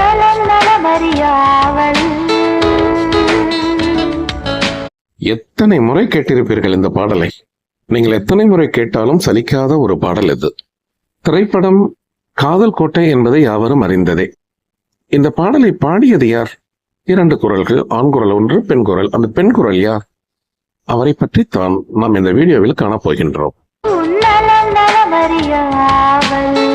நலம் நலமறியாவல் எத்தனை முறை கேட்டிருப்பீர்கள் இந்த பாடலை? நீங்கள் எத்தனை முறை கேட்டாலும் சலிக்காத ஒரு பாடல் இது. திரைப்படம் காதல் கோட்டை என்பதை யாவரும் அறிந்ததே. இந்த பாடலை பாடியது யார்? இரண்டு குரல்கள் ஆண் குரல் ஒன்று பெண் குரல். அந்த பெண் குரல் யார்? அவரை பற்றி தான் நாம் இந்த வீடியோவில் காணப் போகின்றோம் நலம் நலமறியாவல்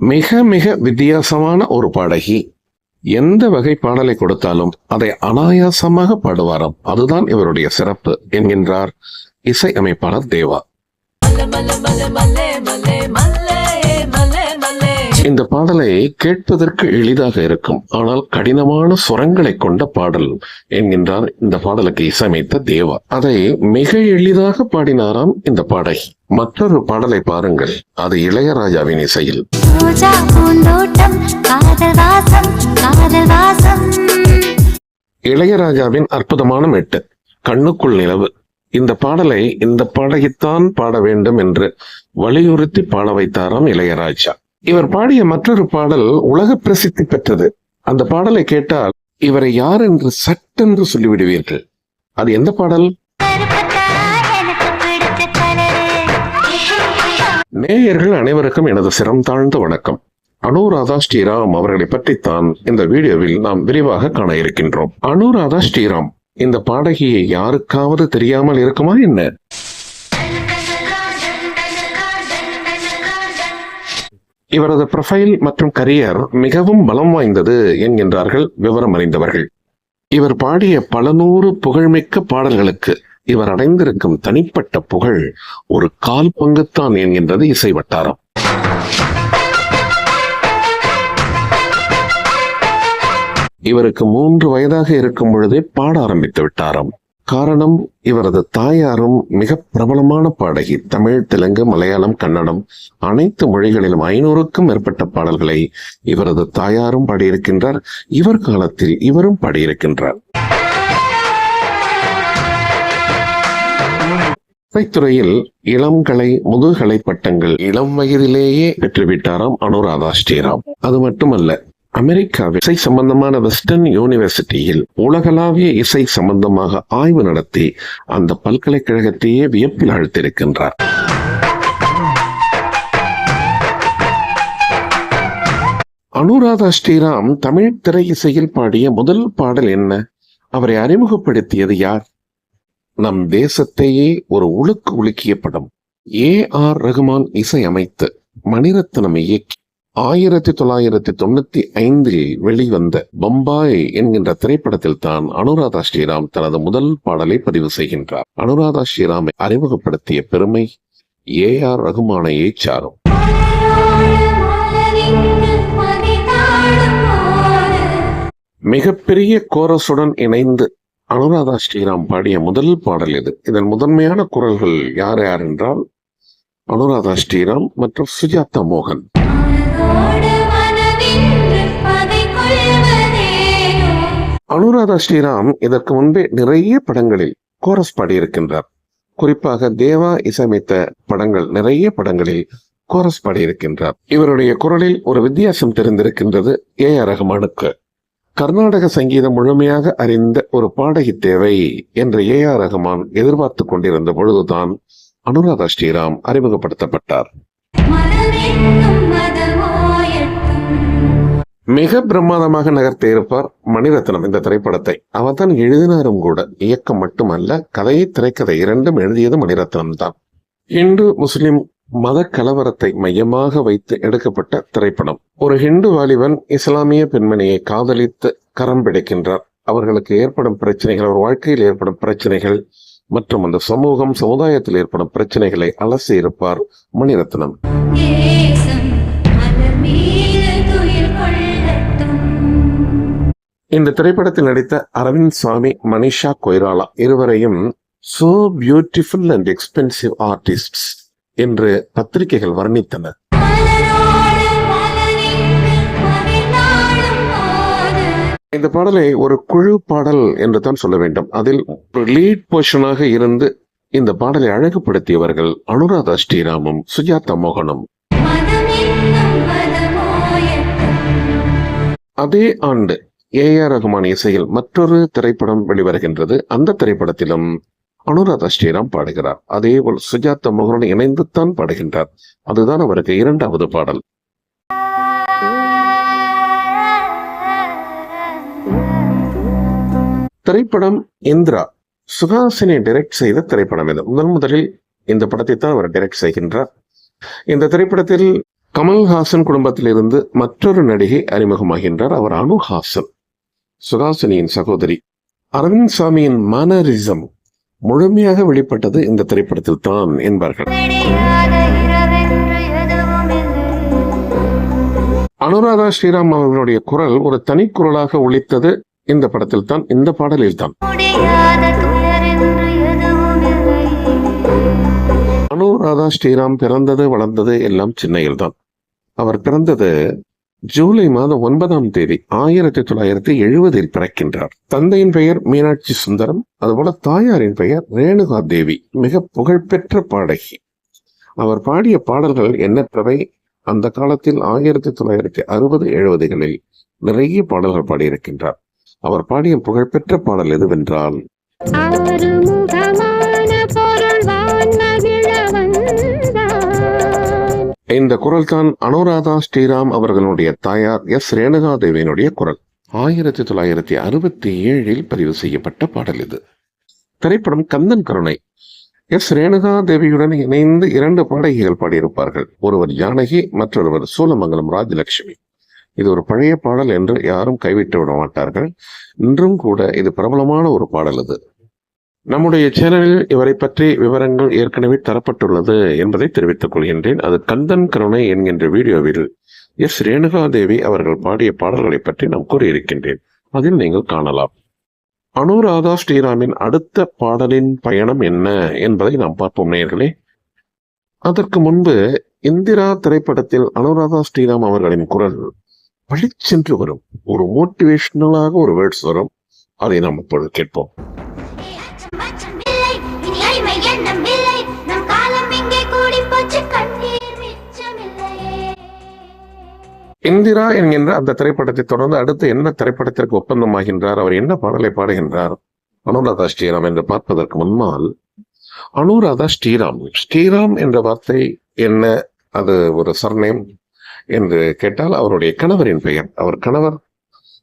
மிக மிக வித்தியாசமான ஒரு பாடகி. எந்த வகை பாடலை கொடுத்தாலும் அதை அனாயாசமாக பாடுவாராம். அதுதான் இவருடைய சிறப்பு என்கின்றார் இசை அமைப்பாளர் தேவா இந்த பாடலை கேட்பதற்கு எளிதாக இருக்கும். ஆனால் கடினமான சுரங்களை கொண்ட பாடல் என்கின்றார் இந்த பாடலுக்கு இசையமைத்த தேவா. அதை மிக எளிதாக பாடினாராம் இந்த பாடகி. மற்றொரு பாடலை பாருங்கள். அது இளையராஜாவின் இசையில். இளையராஜாவின் அற்புதமான மெட்டு கண்ணுக்குள் நிலவு. இந்த பாடலை இந்த பாடகித்தான் பாட வேண்டும் என்று வலியுறுத்தி பாட வைத்தாராம் இளையராஜா. இவர் பாடிய மற்றொரு பாடல் உலக பிரசித்தி பெற்றது. அந்த பாடலை கேட்டால் இவரை யார் என்று சட்டென்று சொல்லிவிடுவீர்கள். அது எந்த பாடல்? நேயர்கள் அனைவருக்கும் எனது சிரம் தாழ்ந்த வணக்கம். அனுராதா ஸ்ரீராம் அவர்களை பற்றித்தான் இந்த வீடியோவில் நாம் விரிவாக காண இருக்கின்றோம். அனுராதா ஸ்ரீராம் இந்த பாடகியை யாருக்காவது தெரியாமல் இருக்குமா என்ன? இவரது ப்ரொஃபைல் மற்றும் கரியர் மிகவும் பலம் வாய்ந்தது என்கின்றார்கள் விவரம் அறிந்தவர்கள் இவர் பாடிய பல நூறு புகழ்மிக்க பாடல்களுக்கு இவர் அடைந்திருக்கும் தனிப்பட்ட புகழ் ஒரு கால் பங்குத்தான் என்கின்றது இசை வட்டாரம். இவருக்கு மூன்று வயதாக இருக்கும் பொழுதே பாட ஆரம்பித்து விட்டாராம். காரணம் இவரது தாயாரும் மிக பிரபலமான பாடகி. தமிழ் தெலுங்கு மலையாளம் கன்னடம் அனைத்து மொழிகளிலும் ஐநூறுக்கும் மேற்பட்ட பாடல்களை இவரது தாயாரும் பாடியிருக்கின்றார். இவர் காலத்தில் இவரும் பாடியிருக்கின்றார். இசைத்துறையில் இளங்கலை முதுகலை பட்டங்கள் இளம் வயதிலேயே பெற்றுவிட்டாராம் அனுராதா ஸ்ரீராம். அது மட்டுமல்ல அமெரிக்காவில் இசை சம்பந்தமான வெஸ்டர்ன் யூனிவர்சிட்டியில் உலகளாவிய இசை சம்பந்தமாக ஆய்வு நடத்தி அந்த பல்கலைக்கழகத்தையே வியப்பில் அழுத்திருக்கின்றார் அனுராதா ஸ்ரீராம் தமிழ் திரை இசையில் பாடிய முதல் பாடல் என்ன? அவரை அறிமுகப்படுத்தியது யார்? நம் தேசத்தையே ஒரு உழுக்கு உலுக்கிய படம். ஏ ஆர் ரகுமான் இசை அமைத்து மணிரத்னம் இயக்கி ஆயிரத்தி தொள்ளாயிரத்தி தொண்ணூத்தி ஐந்தில் வெளிவந்த பம்பாய் என்கின்ற திரைப்படத்தில் தான் அனுராதா ஸ்ரீராம் தனது முதல் பாடலை பதிவு செய்கின்றார். அனுராதா ஸ்ரீராமை அறிமுகப்படுத்திய பெருமை ஏ ஆர் ரகுமானையே சாரும். மிகப்பெரிய கோரசுடன் இணைந்து அனுராதா ஸ்ரீராம் பாடிய முதல் பாடல் இது. இதன் முதன்மையான குரல்கள் யார் யார் என்றால் அனுராதா ஸ்ரீராம் மற்றும் சுஜாதா மோகன். அனுராதா ஸ்ரீராம் இதற்கு முன்பே நிறைய படங்களில் கோரஸ் பாடியிருக்கின்றார். குறிப்பாக தேவா இசையமைத்த படங்கள் நிறைய படங்களில் கோரஸ் பாடியிருக்கின்றார். இவருடைய குரலில் ஒரு வித்தியாசம் தெரிந்திருக்கின்றது ஏ ஆர் ரஹ்மானுக்கு கர்நாடக சங்கீதம் முழுமையாக அறிந்த ஒரு பாடகி தேவை என்று ஏ ஆர் ரஹ்மான் எதிர்பார்த்து கொண்டிருந்த பொழுதுதான் அனுராதா ஸ்ரீராம் அறிமுகப்படுத்தப்பட்டார். மிக பிரமாதமாக நகர்த்தி இருப்பார் மணிரத்னம் இந்த திரைப்படத்தை. அவர் தான் எழுதினாரும் கூட இயக்கம் மட்டுமல்ல கதையை திரைக்கதை இரண்டும் எழுதியது மணிரத்னம் தான். இன்று முஸ்லிம் மத கலவரத்தை மையமாக வைத்து எடுக்கப்பட்ட திரைப்படம். ஒரு ஹிந்து வாலிபன் இஸ்லாமிய பெண்மணியை காதலித்து கரம் பிடிக்கின்றார். அவர்களுக்கு ஏற்படும் பிரச்சனைகள் அவர் வாழ்க்கையில் ஏற்படும் பிரச்சனைகள் மற்றும் அந்த சமூகம் சமுதாயத்தில் ஏற்படும் பிரச்சனைகளை அலசி இருப்பார் மணிரத்னம். இந்த திரைப்படத்தில் நடித்த அரவிந்த் சுவாமி மனிஷா கொய்ராலா இருவரையும் so beautiful and expensive artists என்று பத்திரிகைகள் வர்ணித்தன இந்த பாடலை ஒரு குழு பாடல் என்று தான் சொல்ல வேண்டும். அதில் ஒரு லீட் போர்ஷனாக இருந்து இந்த பாடலை அழகுபடுத்தியவர்கள் அனுராதா ஸ்ரீராமும் சுஜாதா மோகனும். அதே ஆண்டு ஏ ஆர் ரகுமான் இசையில் மற்றொரு திரைப்படம் வெளிவருகின்றது. அந்த திரைப்படத்திலும் அனுராதா ஸ்ரீராம் பாடுகிறார். அதேபோல் சுஜாதா மோகனுடன் இணைந்துத்தான் பாடுகின்றார். அதுதான் அவருக்கு இரண்டாவது பாடல். திரைப்படம் இந்திரா. சுஹாசினி டைரக்ட் செய்த திரைப்படம் இது. முதன் முதலில் இந்த படத்தை தான் அவர் டைரக்ட் செய்கின்றார். இந்த திரைப்படத்தில் கமல்ஹாசன் குடும்பத்திலிருந்து மற்றொரு நடிகை அறிமுகமாகின்றார். அவர் அனுஹாசன். சுதாசினியின் சகோதரி அரவிந்த் சாமியின் மனரிசம் முழுமையாக வெளிப்பட்டது இந்த திரைப்படத்தில் தான் என்பார்கள். அனுராதா ஸ்ரீராம் அவர்களுடைய குரல் ஒரு தனி குரலாக ஒழித்தது இந்த படத்தில் தான் இந்த பாடலில் தான் அனுராதா ஸ்ரீராம் பிறந்தது வளர்ந்தது எல்லாம் சென்னையில் தான் அவர் பிறந்தது ஜூலை மாதம் ஒன்பதாம் தேதி ஆயிரத்தி தொள்ளாயிரத்தி எழுபதில் பிறக்கின்றார். தந்தையின் பெயர் மீனாட்சி சுந்தரம் அதுபோல தாயாரின் பெயர் ரேணுகா தேவி மிக புகழ்பெற்ற பாடகி. அவர் பாடிய பாடல்கள் எண்ணற்றவை. அந்த காலத்தில் ஆயிரத்தி தொள்ளாயிரத்தி அறுபது எழுபதுகளில் நிறைய பாடல்கள் பாடியிருக்கின்றார். அவர் பாடிய புகழ்பெற்ற பாடல் எதுவென்றால் இந்த குரல் தான் அனுராதா ஸ்ரீராம் அவர்களுடைய தாயார் எஸ் ரேணுகா தேவியினுடைய குரல். ஆயிரத்தி தொள்ளாயிரத்தி அறுபத்தி ஏழில் பதிவு செய்யப்பட்ட பாடல் இது. திரைப்படம் கந்தன் கருணை. எஸ் ரேணுகா தேவியுடன் இணைந்து இரண்டு பாடகிகள் பாடியிருப்பார்கள். ஒருவர் ஜானகி மற்றொருவர் சூலமங்கலம் ராஜலட்சுமி. இது ஒரு பழைய பாடல் என்று யாரும் கைவிட்டு விட மாட்டார்கள். இன்றும் கூட இது பிரபலமான ஒரு பாடல் இது. நம்முடைய சேனலில் இவரை பற்றி விவரங்கள் ஏற்கனவே தரப்பட்டுள்ளது என்பதை தெரிவித்துக் கொள்கின்றேன். அது கந்தன் கருணை என்கின்ற வீடியோவில் எஸ் ரேணுகா தேவி அவர்கள் பாடிய பாடல்களை பற்றி நாம் கூறியிருக்கின்றேன். அதில் நீங்கள் காணலாம். அனுராதா ஸ்ரீராமின் அடுத்த பாடலின் பயணம் என்ன என்பதை நாம் பார்ப்போம் நேர்களே. அதற்கு முன்பு இந்திரா திரைப்படத்தில் அனுராதா ஸ்ரீராம் அவர்களின் குரல் பழிச்சென்று வரும். ஒரு மோட்டிவேஷனலாக ஒரு வேர்ட்ஸ் வரும். அதை நாம் இப்பொழுது கேட்போம். இந்திரா என்கின்ற அந்த திரைப்படத்தை தொடர்ந்து அடுத்து என்ன திரைப்படத்திற்கு ஒப்பந்தமாகின்றார் அவர் என்ன பாடலை பாடுகின்றார்? அனுராதா ஸ்ரீராம் என்று பார்ப்பதற்கு முன்னால் அனுராதா ஸ்ரீராம் ஸ்ரீராம் என்ற வார்த்தை என்ன? அது ஒரு சர்நேம் என்று கேட்டால் அவருடைய கணவரின் பெயர். அவர் கணவர்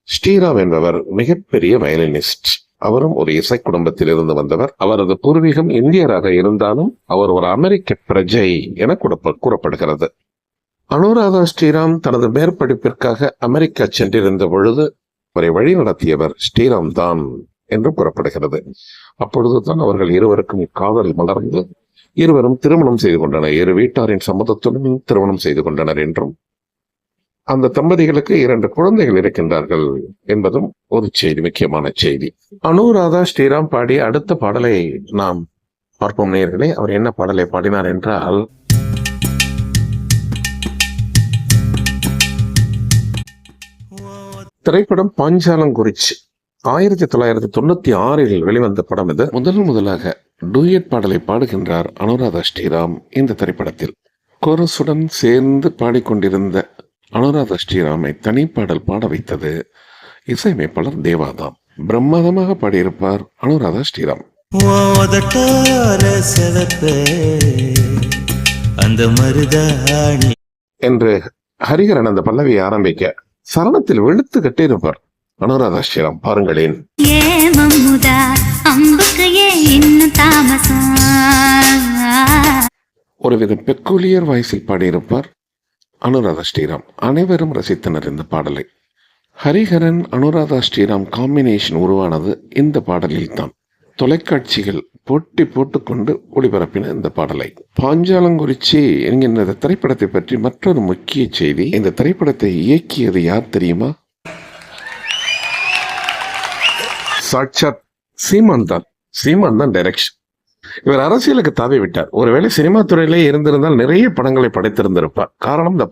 ஸ்ரீராம் என்பவர் மிகப்பெரிய வயலினிஸ்ட். அவரும் ஒரு இசை குடும்பத்தில் இருந்து வந்தவர். அவரது பூர்வீகம் இந்தியராக இருந்தாலும் அவர் ஒரு அமெரிக்க பிரஜை என கூறப்படுகிறது. அனுராதா ஸ்ரீராம் தனது மேற்படிப்பிற்காக அமெரிக்கா சென்றிருந்த பொழுது அவரை வழி நடத்தியவர் ஸ்ரீராம் தான் என்று கூறப்படுகிறது. அப்பொழுதுதான் அவர்கள் இருவருக்கும் காதல் மலர்ந்து இருவரும் திருமணம் செய்து கொண்டனர். இரு வீட்டாரின் சம்மதத்துடன் திருமணம் செய்து கொண்டனர் என்றும் அந்த தம்பதிகளுக்கு இரண்டு குழந்தைகள் இருக்கின்றார்கள் என்பதும் ஒரு செய்தி முக்கியமான செய்தி. அனுராதா ஸ்ரீராம் பாடிய அடுத்த பாடலை நாம் பார்ப்போம் நேர்களே. அவர் என்ன பாடலை பாடினார் என்றால் திரைப்படம் பாஞ்சாலங்குறிச்சி. ஆயிரத்தி தொள்ளாயிரத்தி தொண்ணூத்தி ஆறில் வெளிவந்த படம் இது. முதல் முதலாக டூயட் பாடலை பாடுகின்றார் அனுராதா ஸ்ரீராம் இந்த திரைப்படத்தில். கோரஸுடன் சேர்ந்து பாடிக்கொண்டிருந்த அனுராதா ஸ்ரீராமை தனிப்பாடல் பாட வைத்தது இசையமைப்பாளர் தேவாதாம். பிரம்மாதமாக பாடியிருப்பார் அனுராதா ஸ்ரீராம். என்று ஹரிஹரன் அந்த பல்லவியை ஆரம்பிக்க சரணத்தில் வெளுத்து கட்டியிருப்பார். அனுராதா ஸ்ரீராம் பாருங்களேன். ஒருவித பெக்குலியர் வாய்ஸில் பாடியிருப்பார் அனுராதா ஸ்ரீராம். அனைவரும் ரசித்தனர் இந்த பாடலை. ஹரிஹரன் அனுராதா ஸ்ரீராம் காம்பினேஷன் உருவானது இந்த பாடலில் தான் தொலைக்காட்சிகள் போட்டி போட்டுக்கொண்டு ஒளிபரப்பின இந்த பாடலை. பாஞ்சாலங்குறிச்சி என்கின்ற இந்த திரைப்படத்தை பற்றி மற்றொரு முக்கிய செய்தி. இந்த திரைப்படத்தை இயக்கியது யார் தெரியுமா? சாட்சாத் சீமான் தான். சீமான் தான் டைரக்ஷன் இவர் அரசியலுக்கு தாவி விட்டார். ஒருவேளை சினிமா துறையிலே இருந்திருந்தால் நிறைய படங்களை படைத்திருந்திருப்பார். காரணம் இந்த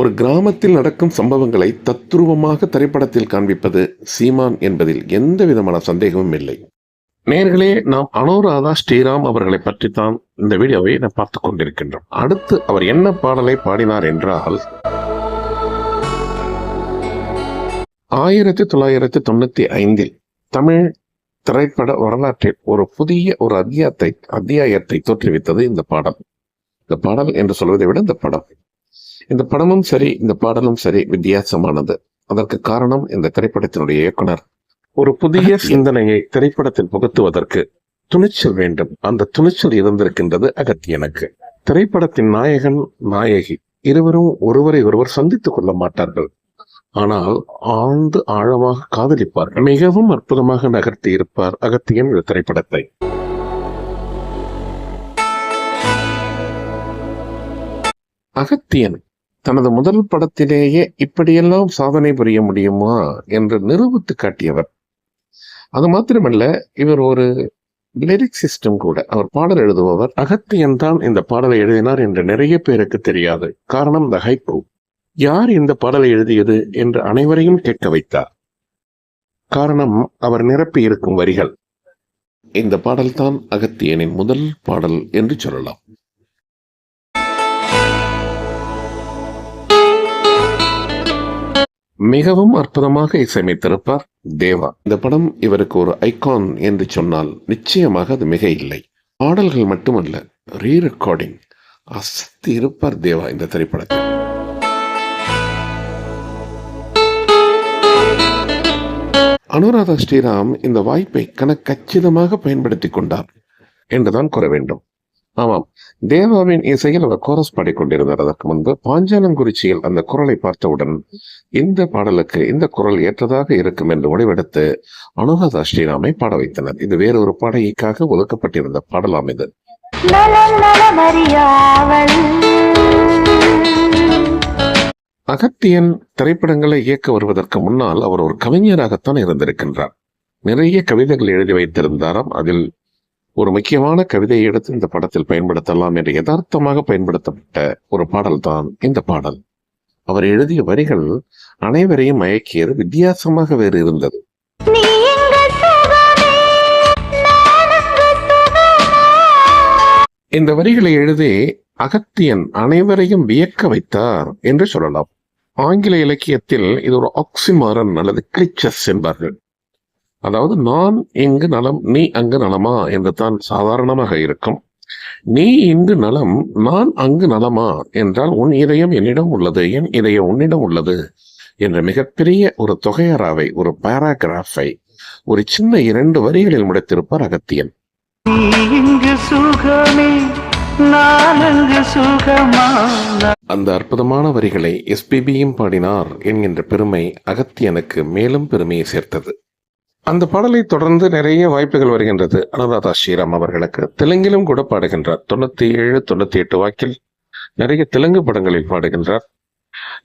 ஒரு கிராமத்தில் நடக்கும் சம்பவங்களை தத்துருவமாக திரைப்படத்தில் காண்பிப்பது சீமான் என்பதில் எந்த விதமான சந்தேகமும் இல்லை. நேர்களே நாம் அனுராதா ஸ்ரீராம் அவர்களை பற்றித்தான் இந்த வீடியோவை நாம் பார்த்து கொண்டிருக்கின்றோம். அடுத்து அவர் என்ன பாடலை பாடினார் என்றால் ஆயிரத்தி தொள்ளாயிரத்தி தொண்ணூத்தி ஐந்தில் தமிழ் திரைப்பட வரலாற்றில் ஒரு புதிய ஒரு அத்தியாயத்தை அத்தியாயத்தை தோற்றுவித்தது இந்த பாடல். இந்த பாடல் என்று சொல்வதை விட இந்த படம். இந்த படமும் சரி இந்த பாடலும் சரி வித்தியாசமானது. அதற்கு காரணம் இந்த திரைப்படத்தினுடைய இயக்குனர் ஒரு புதிய சிந்தனையை திரைப்படத்தில் புகுத்துவதற்கு துணிச்சல் வேண்டும். அந்த துணிச்சல் இருந்திருக்கின்றது அகத்தியனுக்கு. திரைப்படத்தின் நாயகன் நாயகி இருவரும் ஒருவரை ஒருவர் சந்தித்துக் கொள்ள மாட்டார்கள். ஆனால் ஆழ்ந்து ஆழமாக காதலிப்பார்கள். மிகவும் அற்புதமாக நகர்த்தி இருப்பார் அகத்தியன் இந்த திரைப்படத்தை. அகத்தியன் தனது முதல் படத்திலேயே இப்படியெல்லாம் சாதனை புரிய முடியுமா என்று நிரூபித்து காட்டியவர் அது மாத்திரமல்ல இவர் ஒரு லிரிக் சிஸ்டம் கூட. அவர் பாடல் எழுதுபவர். அகத்தியன் தான் இந்த பாடலை எழுதினார் என்று நிறைய பேருக்கு தெரியாது. காரணம் த ஹைப்ரூ யார் இந்த பாடலை எழுதியது என்று அனைவரையும் கேட்க வைத்தார். காரணம் அவர் நிரப்பி இருக்கும் வரிகள். இந்த பாடல்தான் அகத்தியனின் முதல் பாடல் என்று சொல்லலாம். மிகவும் அற்புதமாக இசையமைத்திருப்பார். தேவா. இந்த படம் இவருக்கு ஒரு ஐகான் என்று சொன்னால் நிச்சயமாக அது மிக இல்லை. பாடல்கள் மட்டுமல்ல ரீ ரெக்கார்டிங் அசத்தி இருப்பார் தேவா இந்த திரைப்படத்தில். அனுராதா ஸ்ரீராம் இந்த வாய்ப்பை கணக்கச்சிதமாக பயன்படுத்திக் கொண்டார் என்றுதான் கூற வேண்டும். ஆமாம். தேவாவின் இசையில் அவர் கோரஸ் பாடிக்கொண்டிருந்தார். அதற்கு முன்பு பாஞ்சாலங்குறிச்சியில் அந்த குரலை பார்த்தவுடன் இந்த பாடலுக்கு இந்த குரல் ஏற்றதாக இருக்கும் என்று முடிவெடுத்து அனுராதா ஸ்ரீராமை பாட வைத்தனர். இது வேறொரு பாடகிக்காக ஒதுக்கப்பட்டிருந்த பாடலாம் இது. அகத்தியன் திரைப்படங்களை இயக்க வருவதற்கு முன்னால் அவர் ஒரு கவிஞராகத்தான் இருந்திருக்கின்றார். நிறைய கவிதைகள் எழுதி வைத்திருந்தாராம். அதில் ஒரு முக்கியமான கவிதையை எடுத்து இந்த படத்தில் பயன்படுத்தலாம் என்று யதார்த்தமாக பயன்படுத்தப்பட்ட ஒரு பாடல்தான் இந்த பாடல். அவர் எழுதிய வரிகள் அனைவரையும் மயக்கியது வித்தியாசமாக வேறு இருந்தது. இந்த வரிகளை எழுதி அகத்தியன் அனைவரையும் வியக்க வைத்தார் என்று சொல்லலாம். ஆங்கில இலக்கியத்தில் இது ஒரு ஆக்சிமாரன் அல்லது கிளிச்சஸ் என்பார்கள். அதாவது நான் இங்கு நலம் நீ அங்கு நலமா என்று தான் சாதாரணமாக இருக்கும். நீ இங்கு நலம் நான் அங்கு நலமா என்றால் உன் இதயம் என்னிடம் உள்ளது என் இதயம் உன்னிடம் உள்ளது என்ற மிகப்பெரிய ஒரு தொகையராவை ஒரு பாராகிராஃபை ஒரு சின்ன இரண்டு வரிகளில் முடித்திருப்பார் அகத்தியன். அந்த அற்புதமான வரிகளை எஸ்பிபியும் பாடினார் என்கின்ற பெருமை அகத்தியனுக்கு மேலும் பெருமையை சேர்த்தது. அந்த பாடலை தொடர்ந்து நிறைய வாய்ப்புகள் வருகின்றது. அனுராதா ஸ்ரீராம் அவர்களுக்கு. தெலுங்கிலும் கூட பாடுகின்றார். தொண்ணூத்தி ஏழு தொண்ணூத்தி எட்டு வாக்கில் நிறைய தெலுங்கு படங்களில் பாடுகின்றார்.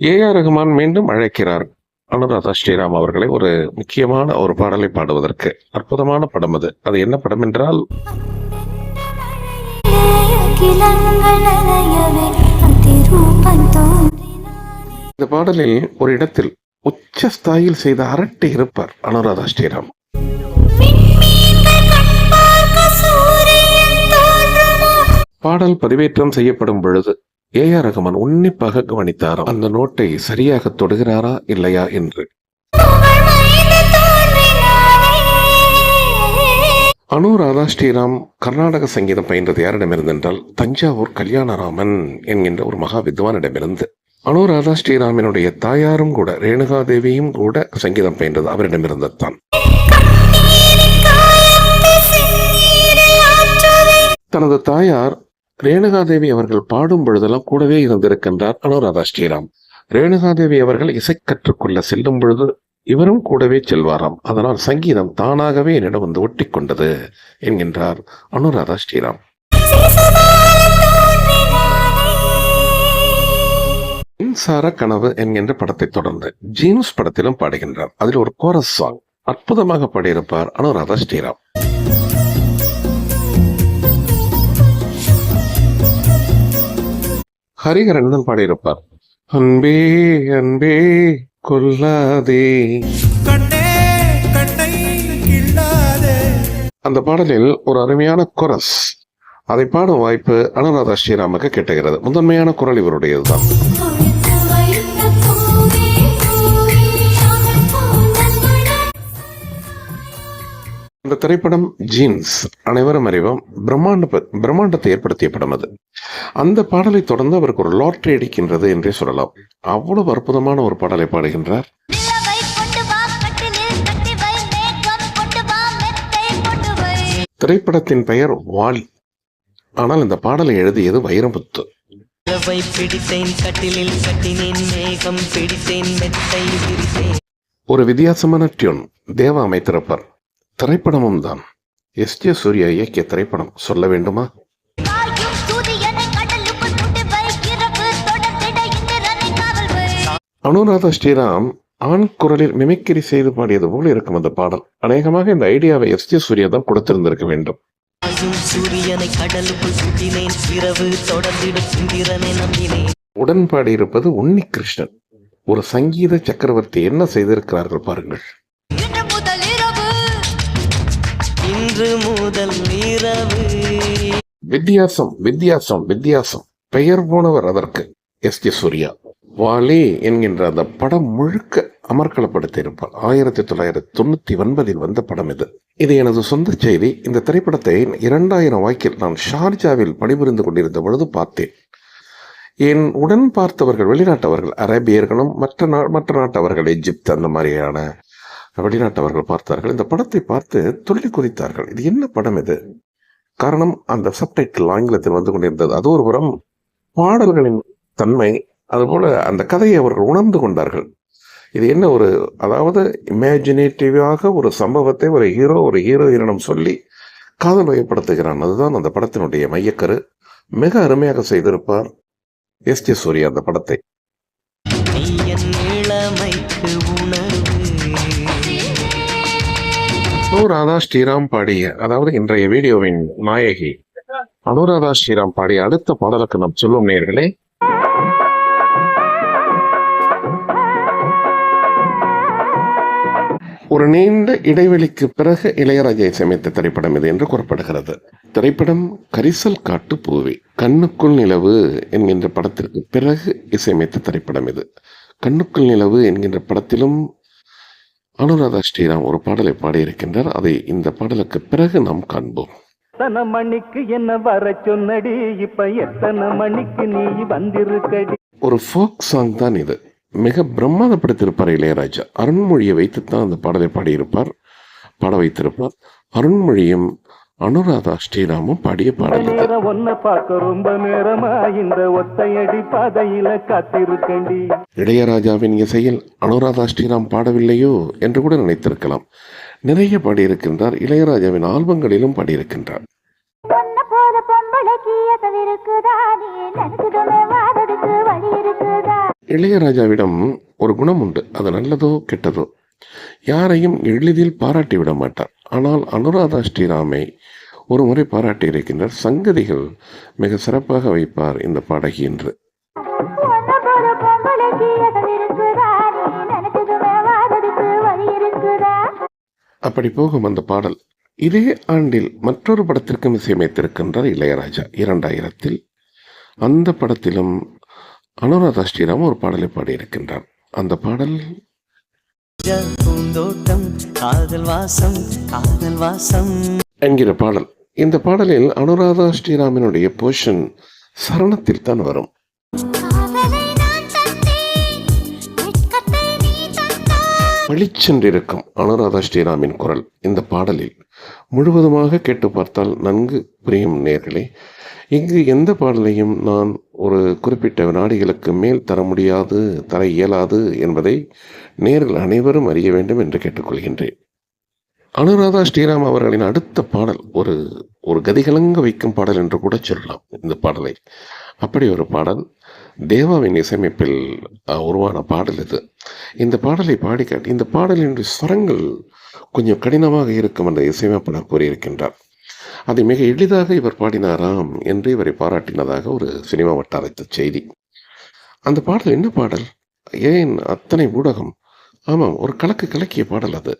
ஏ ஆர் ரகுமான் மீண்டும் அழைக்கிறார். அனுராதா ஸ்ரீராம் அவர்களை ஒரு முக்கியமான ஒரு பாடலை பாடுவதற்கு. அற்புதமான படம் அது. அது என்ன படம் என்றால் இந்த பாடலில் ஒரு இடத்தில் உச்ச ஸ்தாயில் செய்த அரட்டை இருப்பார் அனுராதா ஸ்ரீராம். பாடல் பதிவேற்றம் செய்யப்படும் பொழுது ஏ ஆர் ரகுமான் உன்னிப்பாக கவனித்தாராம். அந்த நோட்டை சரியாக தொடுகிறாரா இல்லையா என்று. அனுராதா ஸ்ரீராம் கர்நாடக சங்கீதம் பயின்றது யாரிடமிருந்து என்றால் தஞ்சாவூர் கல்யாணராமன் என்கின்ற ஒரு மகா வித்வானிடமிருந்து. அனுராதா ஸ்ரீராமினுடைய தாயாரும் கூட ரேணுகாதேவியும் கூட சங்கீதம் பயின்றது அவரிடமிருந்து தான். தனது தாயார் ரேணுகாதேவி அவர்கள் பாடும் பொழுதெல்லாம் கூடவே இருந்திருக்கின்றார் அனுராதா ஸ்ரீராம். ரேணுகாதேவி அவர்கள் இசை கற்றுக்கொள்ள செல்லும் பொழுது இவரும் கூடவே செல்வாராம். அதனால் சங்கீதம் தானாகவே என்னிடம் வந்து ஒட்டி கொண்டது என்கின்றார் அனுராதா ஸ்ரீராம். மின்சார கனவு என்கின்ற படத்தை தொடர்ந்து ஜீன்ஸ் படத்திலும் பாடுகின்றார். அதில் ஒரு கோரஸ் சாங் அற்புதமாக பாடியிருப்பார் அனுராதா ஸ்ரீராம். ஹரிஹரனுடன் பாடியிருப்பார். அன்பே அன்பே கொல்லாதே. அந்த பாடலில் ஒரு அருமையான குரஸ் அதை பாடும் வாய்ப்பு அனுராதா ஸ்ரீராமுக்கு கிட்டுகிறது. முதன்மையான குரல் இவருடையதுதான். இந்த திரைப்படம் ஜீன்ஸ். அனைவரும் அறிவோம் பிரம்மாண்ட பிரம்மாண்டத்தை ஏற்படுத்திய படம் அது. அந்த பாடலை தொடர்ந்து அவருக்கு ஒரு லாட்ரி அடிக்கின்றது என்றே சொல்லலாம். அவ்வளவு அற்புதமான ஒரு பாடலை பாடுகின்றார். திரைப்படத்தின் பெயர் வாலி. ஆனால் இந்த பாடலை எழுதியது வைரமுத்து. ஒரு வித்தியாசமான டியூன். தேவா அமைத்திருப்பார். திரைப்படமும் தான் எஸ் ஜே சூர்யா இயக்கிய திரைப்படம் சொல்ல வேண்டுமா? அனுராதா ஸ்ரீராம் ஆண் குரலில் மிமிக்கிரி செய்து பாடியது போல இருக்கும் அந்த பாடல். அநேகமாக இந்த ஐடியாவை எஸ் ஜே சூர்யா தான் கொடுத்திருந்திருக்க வேண்டும். காயும் சூரியனை கடலுக்குள் சுட்டினேன் இரவு தொடர்ந்திடும் இந்திரனை நம்பினேன். உடன் பாடியிருப்பது உன்னி கிருஷ்ணன் ஒரு சங்கீத சக்கரவர்த்தி என்ன செய்திருக்கிறார்கள் பாருங்கள். இன்று முதல் இரவு. வித்தியாசம் வித்தியாசம் வித்தியாசம். பெயர் போனவர் அதற்கு எஸ் ஜே சூர்யா. வாலி என்கின்ற அந்த படம் முழுக்க அமர்க்களப்படுத்தியிருப்பார் ஆயிரத்தி தொள்ளாயிரத்தி தொண்ணூத்தி ஒன்பதில் வந்த படம் இது. இது எனது சொந்த செய்தி. இந்த திரைப்படத்தை இரண்டாயிரம் வாக்கில் நான் ஷார்ஜாவில் பணிபுரிந்து கொண்டிருந்த பொழுது பார்த்தேன். என் உடன் பார்த்தவர்கள் வெளிநாட்டவர்கள் அரேபியர்களும் மற்ற நா மற்ற நாட்டவர்கள் எஜிப்த் அந்த மாதிரியான வெளிநாட்டவர்கள் பார்த்தார்கள். இந்த படத்தை பார்த்து துள்ளி குதித்தார்கள். இது என்ன படம் இது? காரணம் அந்த சப்டைட்டில் ஆங்கிலத்தில் வந்து கொண்டிருந்தது. அது ஒரு புறம் பாடல்களின் தன்மை அதுபோல அந்த கதையை அவர்கள் உணர்ந்து கொண்டார்கள். இது என்ன ஒரு அதாவது இமேஜினேட்டிவாக ஒரு சம்பவத்தை ஒரு ஹீரோ ஒரு ஹீரோயினிடம் சொல்லி காதல் வயப்படுத்துகிறான். அதுதான் அந்த படத்தினுடைய மையக்கரு. மிக அருமையாக செய்திருப்பார் எஸ் ஜே சூர்யா அந்த படத்தை. உணர்வு அனுராதா ஸ்ரீராம் பாடிய அதாவது இன்றைய வீடியோவின் நாயகி அனுராதா ஸ்ரீராம் பாடிய அடுத்த பாடலுக்கு நாம் சொல்லும் நேர்களே ஒரு நீண்ட இடைவெளிக்கு பிறகு இளையராஜை இசையமைத்த திரைப்படம் இது என்று கூறப்படுகிறது. திரைப்படம் கரிசல் காட்டு பூவி கண்ணுக்குள் நிலவு என்கின்ற படத்திற்கு பிறகு இசையமைத்த திரைப்படம் இது. கண்ணுக்குள் நிலவு என்கின்ற படத்திலும் அனுராதா ஸ்ரீராம் ஒரு பாடலை பாடியிருக்கின்றார். அதை இந்த பாடலுக்கு பிறகு நாம் காண்போம். எத்தனை மணிக்கு என்ன வர சொன்னடி? இப்ப எத்தனை மணிக்கு நீ வந்திருக்கடி? ஒரு ஃபோக் சாங் தான் இது. மிக பிரம்மாதப்படுத்தியிருப்பார் இளையராஜா. அருண்மொழியை வைத்துத்தான் அந்த பாடலை பாடியிருப்பார் பாட வைத்திருப்பார். அருண்மொழியும் அனுராதா ஸ்ரீராமும் பாடிய பாடல் ஒன்ன பார்க்க ரொம்ப நேரமா? இந்த ஒத்தையடி பாதையில காத்திருக்கண்டி. இளையராஜாவின் இசையில் அனுராதா ஸ்ரீராம் பாடவில்லையோ என்று கூட நினைத்திருக்கலாம். நிறைய பாடியிருக்கின்றார். இளையராஜாவின் ஆல்பங்களிலும் பாடியிருக்கின்றார். இளையராஜாவிடம் ஒரு குணம் உண்டு. அது நல்லதோ கெட்டதோ? யாரையும் எளிதில் பாராட்டி விட மாட்டார். ஆனால் அனுராதா ஸ்ரீராமை ஒரு முறை பாராட்டி இருக்கின்றார். சங்கதிகள் மிக சிறப்பாக வைப்பார் இந்த பாடகி என்று. அப்படி போகும் அந்த பாடல். இதே ஆண்டில் மற்றொரு படத்திற்கும் இசையமைத்திருக்கின்றார் இளையராஜா. இரண்டாயிரத்தில் அந்த படத்திலும் அனுராதா ஸ்ரீராம் ஒரு பாடலை பாடியிருக்கின்றார். அந்த பாடல் பூந்தோட்டம் காதல் வாசம் காதல் வாசம். என்கிற பாடல். இந்த பாடலில் அனுராதா ஸ்ரீராமினுடைய போர்ஷன் சரணத்தில் தான் வரும். பளிச்சென்றிருக்கும் அனுராதா ஸ்ரீராமின் குரல் இந்த பாடலில். முழுவதுமாக கேட்டு பார்த்தால் நன்கு புரியும் நேர்களே இங்கு எந்த பாடலையும் நான் ஒரு குறிப்பிட்ட வினாடிகளுக்கு மேல் தர முடியாது தர இயலாது என்பதை நேர்கள் அனைவரும் அறிய வேண்டும் என்று கேட்டுக்கொள்கின்றேன். அனுராதா ஸ்ரீராம் அவர்களின் அடுத்த பாடல் ஒரு ஒரு கதிகலங்க வைக்கும் பாடல் என்று கூட சொல்லலாம் இந்த பாடலை. அப்படி ஒரு பாடல் தேவாவின் இசையமைப்பில் உருவான பாடல் இது. இந்த பாடலை பாடி காட்டி இந்த பாடலினுடைய ஸ்வரங்கள் கொஞ்சம் கடினமாக இருக்கும் என்ற இசையமைப்பாளர் கூறியிருக்கின்றார். அதை மிக எளிதாக இவர் பாடினாராம் என்று இவரை பாராட்டினதாக ஒரு சினிமா வட்டாரத்து செய்தி. அந்த பாடல் என்ன பாடல்? ஏன் அத்தனை ஊடகம்? ஆமாம் ஒரு கலக்கு கலக்கிய பாடல் அது.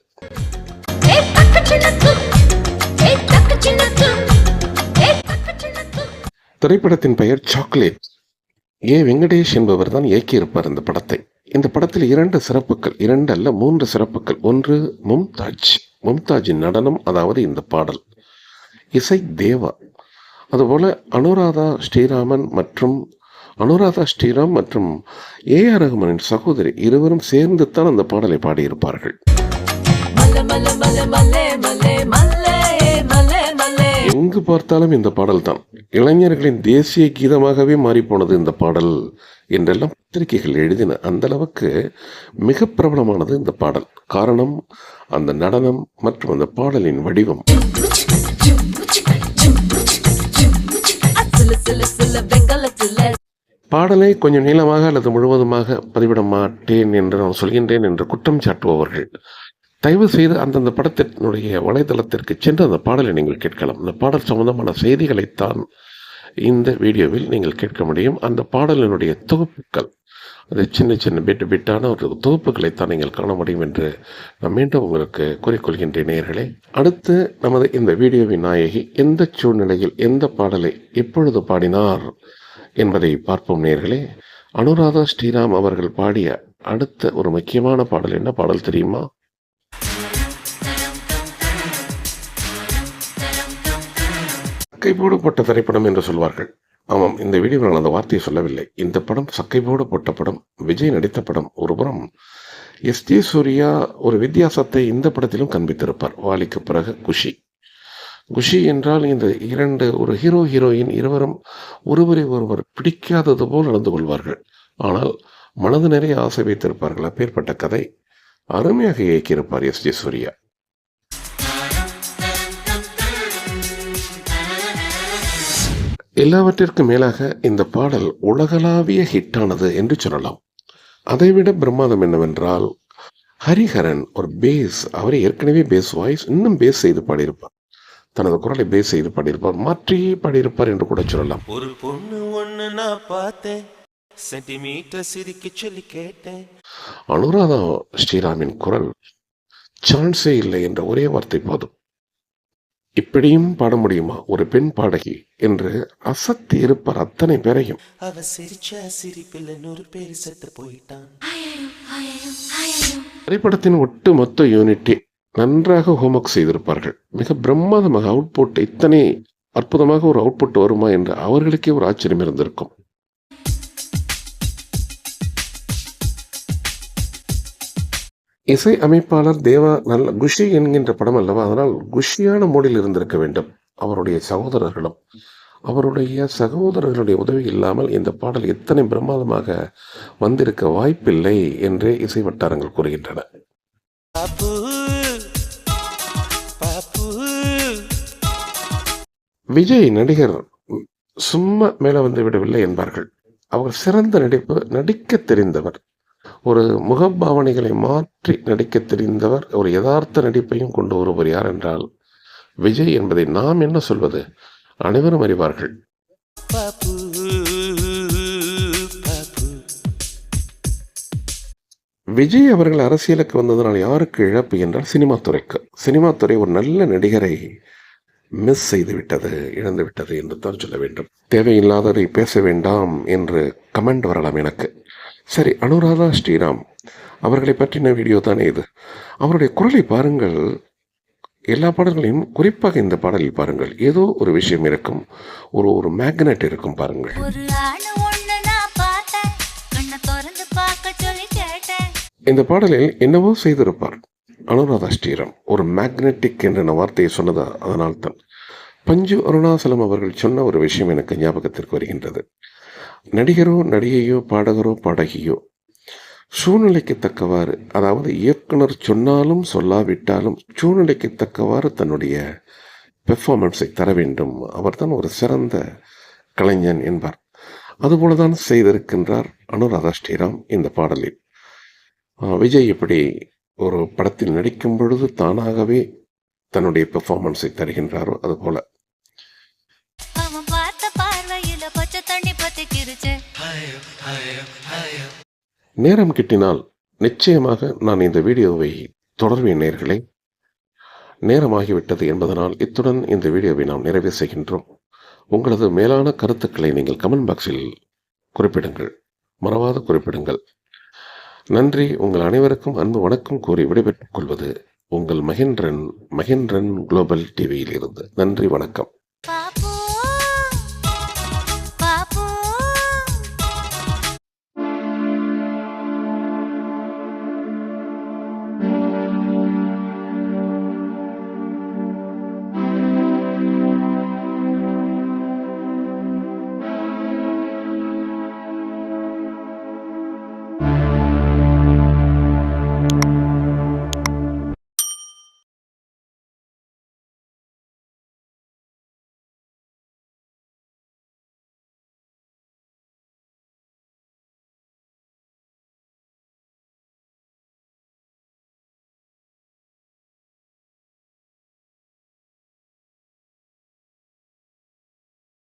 திரைப்படத்தின் பெயர் சாக்லேட் ஏ. வெங்கடேஷ் என்பவர் தான் இயக்கியிருப்பார் இந்த படத்தை. இந்த படத்தில் இரண்டு சிறப்புகள் இரண்டு அல்ல மூன்று சிறப்புகள். ஒன்று மும்தாஜ். மும்தாஜின் நடனம் அதாவது இந்த பாடல். இசை தேவா. அதுபோல அனுராதா ஸ்ரீராமன் மற்றும் அனுராதா ஸ்ரீராம் மற்றும் ஏ. ஆர். ரகுமனின் சகோதரி இருவரும் சேர்ந்து தான் அந்த பாடலை பாடியிருப்பார்கள். எங்கு பார்த்தாலும் இந்த பாடல் தான் இளைஞர்களின் தேசிய கீதமாகவே மாறிப்போனது இந்த பாடல் என்றெல்லாம் பத்திரிகைகள் எழுதின அந்த அளவுக்கு மிக பிரபலமானது இந்த பாடல். காரணம் அந்த நடனம் மற்றும் அந்த பாடலின் வடிவம். பாடலை கொஞ்சம் நீளமாக அல்லது முழுவதுமாக பதிவிட மாட்டேன் என்று நான் சொல்கின்றேன் என்று குற்றம் சாட்டுபவர்கள். தயவு செய்து அந்தந்த படத்தினுடைய வலைதளத்திற்கு சென்று அந்த பாடலை நீங்கள் கேட்கலாம். அந்த பாடல் சம்பந்தமான செய்திகளைத்தான் இந்த வீடியோவில் நீங்கள் கேட்க முடியும். அந்த பாடலினுடைய தொகுப்புகள் அது சின்ன சின்ன பிட்டு பிட்டான ஒரு தொகுப்புகளைத்தான் நீங்கள் காண முடியும் என்று நான் மீண்டும் உங்களுக்கு கூறிக்கொள்கின்ற நேர்களே அடுத்து நமது இந்த வீடியோவின் நாயகி எந்த சூழ்நிலையில் எந்த பாடலை எப்பொழுது பாடினார் என்பதை பார்ப்போம் நேர்களே அனுராதா ஸ்ரீராம் அவர்கள் பாடிய அடுத்த ஒரு முக்கியமான பாடல் என்ன? பாடல் தெரியுமா? சக்கை போடப்பட்ட திரைப்படம் என்று சொல்வார்கள். ஆமாம் இந்த வீடியோவில் நான் அந்த வார்த்தையை சொல்லவில்லை. இந்த படம் சக்கை போடப்பட்ட படம் விஜய் நடித்த படம் ஒருபுறம் எஸ். ஜே. சூர்யா ஒரு வித்தியாசத்தை இந்த படத்திலும் காண்பித்திருப்பார் வாலிக்கு பிறகு குஷி. குஷி என்றால் இந்த இரண்டு ஒரு ஹீரோ ஹீரோயின் இருவரும் ஒருவரை ஒருவர் பிடிக்காதது போல் நடந்து கொள்வார்கள். ஆனால் மனது நிறைய ஆசை வைத்திருப்பார்கள். அப்பேற்பட்ட கதை அருமையாக இயக்கியிருப்பார் எஸ். ஜே. சூர்யா. எல்லாவற்றிற்கும் மேலாக இந்த பாடல் உலகளாவிய ஹிட்டானது என்று சொல்லலாம். அதைவிட பிரமாதம் என்னவென்றால் ஹரிஹரன் ஒரு பேஸ் அவரே ஏற்கனவே பேஸ் வாய்ஸ் இன்னும் பேஸ் செய்து பாடியிருப்பார். தனது குரலை பேஸ் செய்து பாடியிருப்பார் மாற்றியே பாடியிருப்பார் என்று கூட சொல்லலாம். ஒரு பொண்ணு ஒண்ணு நான் பார்த்தேன் சென்டிமீட்டர் சிரிக்க சொல்லி கேட்டேன். அனுராதா ஸ்ரீராமின் குரல் சான்ஸே இல்லை என்ற ஒரே வார்த்தை போதும். இப்படியும் பாட முடியுமா? ஒரு பெண் பாடகி என்று அசத்தி இருப்பார் அத்தனை பேரையும். அவ சிரிச்ச சிரிப்பில் நூறு பேர் செத்து போயிட்டான். திரைப்படத்தின் ஒட்டு மொத்த யூனிட்டே நன்றாக ஹோம்ஒர்க் செய்திருப்பார்கள். மிக பிரம்மாதமாக அவுட்புட் இத்தனை அற்புதமாக ஒரு அவுட்புட் வருமா என்று அவர்களுக்கே ஒரு ஆச்சரியம் இருந்திருக்கும். இசை அமைப்பாளர் தேவா நல்ல குஷி என்கின்ற படம் அல்லவா? அதனால் குஷியான மூடில் இருந்திருக்க வேண்டும் அவருடைய சகோதரர்களும். அவருடைய சகோதரர்களுடைய உதவி இல்லாமல் இந்த பாடல் எத்தனை பிரமாதமாக வந்திருக்க வாய்ப்பில்லை என்றே இசை வட்டாரங்கள் கூறுகின்றன. விஜய் நடிகர் சும்மா மேலே வந்து விடவில்லை என்பார்கள். அவர் சிறந்த நடிப்பு நடிக்க தெரிந்தவர். ஒரு முகபாவனைகளை மாற்றி நடிக்க தெரிந்தவர் ஒரு யதார்த்த நடிப்பையும் கொண்டு வருவர் யார் என்றால் விஜய் என்பதை நாம் என்ன சொல்வது? அனைவரும் அறிவார்கள். விஜய் அவர்கள் அரசியலுக்கு வந்ததனால் யாருக்கு இழப்பு என்றால் சினிமா துறைக்கு சினிமா துறை ஒரு நல்ல நடிகரை மிஸ் செய்து விட்டது இழந்து விட்டது என்று தான் சொல்ல வேண்டும். தேவையில்லாததை பேச வேண்டாம் என்று கமெண்ட் வரலாம் எனக்கு. சரி அனுராதா ஸ்ரீராம் அவர்களை பற்றின வீடியோ தானே இது. அவருடைய குரலை பாருங்கள். எல்லா பாடல்களையும் குறிப்பாக இந்த பாடலில் பாருங்கள். ஏதோ ஒரு விஷயம் இருக்கும். ஒரு ஒரு மேக்னெட் இருக்கும் பாருங்கள். இந்த பாடலில் என்னவோ செய்திருப்பார். அனுராதா ஸ்ரீராம் ஒரு மேக்னெட்டிக் என்ற வார்த்தையை சொன்னதா? அதனால்தான் பஞ்சு அருணாசலம் அவர்கள் சொன்ன ஒரு விஷயம் எனக்கு ஞாபகத்திற்கு வருகின்றது. நடிகரோ நடிகையோ பாடகரோ பாடகியோ சூழ்நிலைக்கு தக்கவாறு அதாவது இயக்குனர் சொன்னாலும் சொல்லாவிட்டாலும் சூழ்நிலைக்கு தக்கவாறு தன்னுடைய பெர்ஃபார்மன்ஸை தர வேண்டும். அவர்தான் ஒரு சிறந்த கலைஞன் என்பார். அதுபோலதான் செய்திருக்கின்றார் அனுராதா ஸ்ரீராம் இந்த பாடலில். விஜய் எப்படி ஒரு படத்தில் நடிக்கும் பொழுது தானாகவே தன்னுடைய பெர்ஃபார்மன்ஸை தருகின்றாரோ அதுபோல நேரம் கிட்டினால் நிச்சயமாக நான் இந்த வீடியோவை தொடர்வேன் நேர்களே. நேரமாகிவிட்டது என்பதனால் இத்துடன் இந்த வீடியோவை நாம் நிறைவு செய்கின்றோம். உங்களது மேலான கருத்துக்களை நீங்கள் கமெண்ட் பாக்ஸில் குறிப்பிடுங்கள். மறவாத குறிப்பிடுங்கள். நன்றி. உங்கள் அனைவருக்கும் அன்பு வணக்கம் கூறி விடைபெற்றுக் கொள்வது உங்கள் மகேந்திரன் மகேந்திரன் குளோபல் டிவியில் இருந்து நன்றி வணக்கம்.